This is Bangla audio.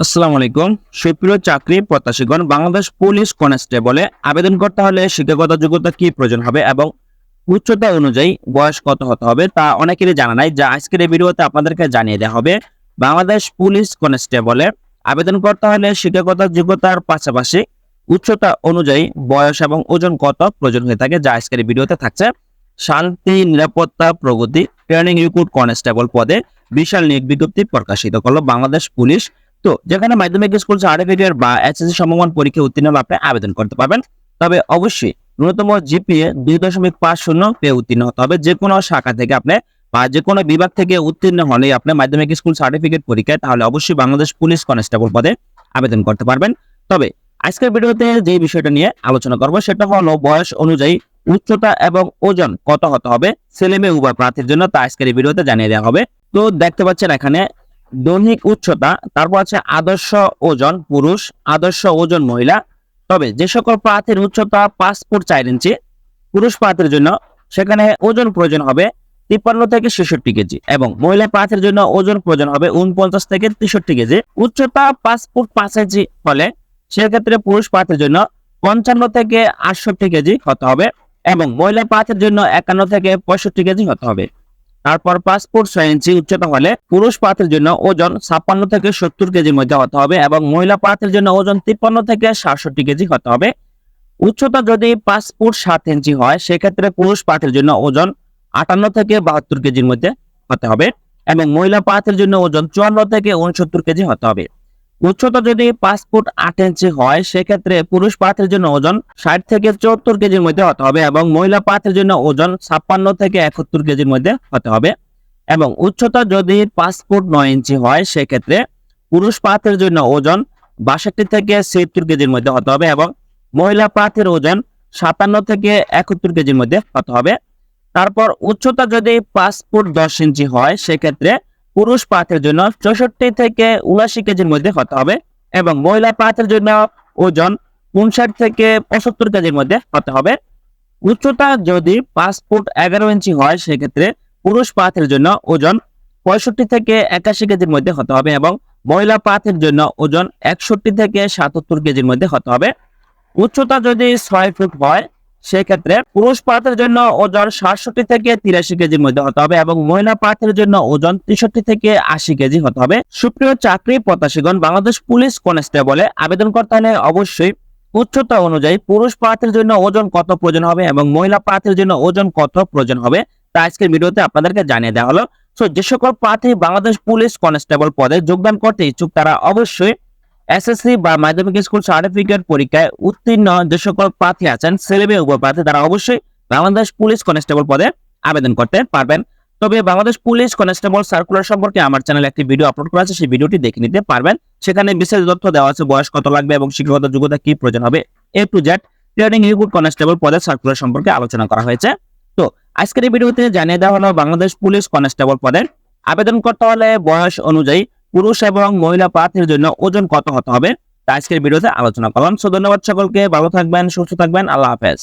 আসসালামু আলাইকুম। সুপ্রিয় চাকরি প্রত্যাশীগণ, বাংলাদেশ পুলিশ কনস্টেবলে আবেদন করতে হলে শিক্ষাগত যোগ্যতা কি প্রয়োজন হবে এবং উচ্চতা অনুযায়ী বয়স কত হতে হবে তা অনেকেরই জানা নাই, যা আজকের এই ভিডিওতে আপনাদেরকে জানিয়ে দেওয়া হবে। বাংলাদেশ পুলিশ কনস্টেবলে আবেদন করতে হলে শিক্ষাগত যোগ্যতার পাশাপাশি উচ্চতা অনুযায়ী বয়স এবং ওজন কত প্রয়োজন হয়ে থাকে, যা আজকের ভিডিওতে থাকছে। শান্তি, নিরাপত্তা, প্রগতি, ট্রেনিং রিক্রুট কনস্টেবল পদে বিশাল নিয়োগ বিজ্ঞপ্তি প্রকাশিত করল বাংলাদেশ পুলিশ তো যেখানে মাধ্যমিক স্কুল সার্টিফিকেট বা এসএসসি সমমান পরীক্ষা উত্তীর্ণ হলে আপনি আবেদন করতে পারবেন। তবে অবশ্যই ন্যূনতম জিপিএ দুই দশমিক পাঁচ শূন্য পেয়ে উত্তীর্ণ। হতে হবে যে কোনো শাখা থেকে আপনি বা যে কোনো বিভাগ থেকে উত্তীর্ণ হলেই আপনি মাধ্যমিক স্কুল সার্টিফিকেট পরীক্ষায় তাহলে অবশ্যই বাংলাদেশ পুলিশ কনস্টেবল পদে আবেদন করতে পারবেন। তবে আজকের ভিডিওতে যে বিষয়টা নিয়ে আলোচনা করব সেটা হলো বয়স অনুযায়ী উচ্চতা এবং ওজন কত হতে হবে? ছেলে মেয়ে উভয় প্রার্থীর জন্য তা আজকের এই ভিডিওতে জানিয়ে দেওয়া হবে। তো দেখতে পাচ্ছেন এখানে দৈনিক উচ্চতা, তারপর আছে আদর্শ ওজন, পুরুষ, আদর্শ ওজন, মহিলা। তবে যে সকল প্রার্থীর উচ্চতা পাঁচ ফুট চার ইঞ্চি, পুরুষ প্রার্থীর জন্য সেখানে ওজন প্রয়োজন হবে তিপ্পান্ন থেকে ছেষট্টি কেজি এবং মহিলা প্রার্থীর জন্য ওজন প্রয়োজন হবে উনপঞ্চাশ থেকে তেষট্টি কেজি। উচ্চতা পাঁচ ফুট পাঁচ ইঞ্চি হলে সেক্ষেত্রে পুরুষ প্রার্থীর জন্য পঞ্চান্ন থেকে আটষট্টি কেজি হতে হবে এবং মহিলা প্রার্থীর জন্য একান্ন থেকে পঁয়ষট্টি কেজি হতে হবে। তারপর পাসপোর্ট ছয় ইঞ্চি উচ্চতা হলে পুরুষ প্রার্থীর জন্য ওজন ছাপ্পান্ন থেকে সত্তর কেজির মধ্যে হতে হবে এবং মহিলা প্রার্থীর জন্য ওজন তিপ্পান্ন থেকে সাতষট্টি কেজি হতে হবে। উচ্চতা যদি ফুট সাত ইঞ্চি হয়, সেক্ষেত্রে পুরুষ প্রার্থীর জন্য ওজন আটান্ন থেকে বাহাত্তর কেজির মধ্যে হতে হবে এবং মহিলা প্রার্থীর জন্য ওজন চুয়ান্ন থেকে উনসত্তর কেজি হতে হবে। উচ্চতা যদি পাঁচ ফুট আট ইঞ্চি হয়, সেক্ষেত্রে পুরুষ প্রার্থীর জন্য ওজন ষাট থেকে চুয়াত্তর কেজির মধ্যে হতে হবে এবং মহিলা প্রার্থীর জন্য ওজন ছাপ্পান্ন থেকে একাত্তর কেজির মধ্যে হতে হবে। এবং উচ্চতা যদি পাঁচ ফুট নয় ইঞ্চি হয়, সেক্ষেত্রে পুরুষ প্রার্থীর জন্য ওজন বাষট্টি থেকে ছিয়াত্তর কেজির মধ্যে হতে হবে এবং মহিলা প্রার্থীর ওজন সাতান্ন থেকে একাত্তর কেজির মধ্যে হতে হবে। তারপর উচ্চতা যদি পাঁচ ফুট দশ ইঞ্চি হয়, সেক্ষেত্রে পুরুষ প্রার্থীর জন্য চৌষট্টি থেকে উনাশি কেজির মধ্যে হতে হবে এবং মহিলা প্রার্থীর জন্য ওজন উনষাট থেকে পঁচাত্তর কেজির মধ্যে হতে হবে। উচ্চতা যদি পাঁচ ফুট এগারো ইঞ্চি হয়, সেক্ষেত্রে পুরুষ প্রার্থীর জন্য ওজন পঁয়ষট্টি থেকে একাশি কেজির মধ্যে হতে হবে এবং মহিলা প্রার্থীর জন্য ওজন একষট্টি থেকে সাতাত্তর কেজির মধ্যে হতে হবে। উচ্চতা যদি ছয় ফুট হয় সেক্ষেত্রে পুরুষ প্রার্থীর জন্য ওজন সাতষট্টি থেকে তিরাশি কেজির মধ্যে হতে হবে এবং মহিলা প্রার্থীর জন্য ওজন তেষট্টি থেকে আশি কেজি হতে হবে। সুপ্রিয় চাকরি প্রত্যাশীগণ, বাংলাদেশ পুলিশ কনস্টেবলে আবেদন করতে হলে অবশ্যই উচ্চতা অনুযায়ী পুরুষ প্রার্থীর জন্য ওজন কত প্রয়োজন হবে এবং মহিলা প্রার্থীর জন্য ওজন কত প্রয়োজন হবে তা আজকের ভিডিওতে আপনাদেরকে জানিয়ে দেওয়া হলো। সো যে সকল প্রার্থী বাংলাদেশ পুলিশ কনস্টেবল পদে যোগদান করতে ইচ্ছুক তারা অবশ্যই এসএসসি বা মাধ্যমিক স্কুল সার্টিফিকেট পরীক্ষায় উত্তীর্ণ যে সকল প্রার্থী আছেন। ছেলে মেয়ে প্রার্থী তারা অবশ্যই বাংলাদেশ পুলিশ কনস্টেবল পদে আবেদন করতে পারবেন। তবে বাংলাদেশ পুলিশ কনস্টেবল সার্কুলার সম্পর্কে আমার চ্যানেলে একটি ভিডিও আপলোড করা আছে, সেই ভিডিওটি দেখে নিতে পারবেন। সেখানে বিশেষ তথ্য দেওয়া আছে, বয়স কত লাগবে এবং শিক্ষাগত যোগ্যতা কি প্রয়োজন হবে A to Z training recruit constable পদের সার্কুলার সম্পর্কে আলোচনা করা হয়েছে। তো আজকের এই ভিডিওতে জানিয়ে দেওয়া হলো, বাংলাদেশ পুলিশ কনস্টেবল পদের আবেদন করতে হলে বয়স অনুযায়ী পুরুষ এবং মহিলা প্রার্থীর জন্য ওজন কত হতে হবে? আজকের ভিডিওতে আলোচনা করলাম। সো ধন্যবাদ সকলকে, ভালো থাকবেন, সুস্থ থাকবেন, আল্লাহ হাফেজ।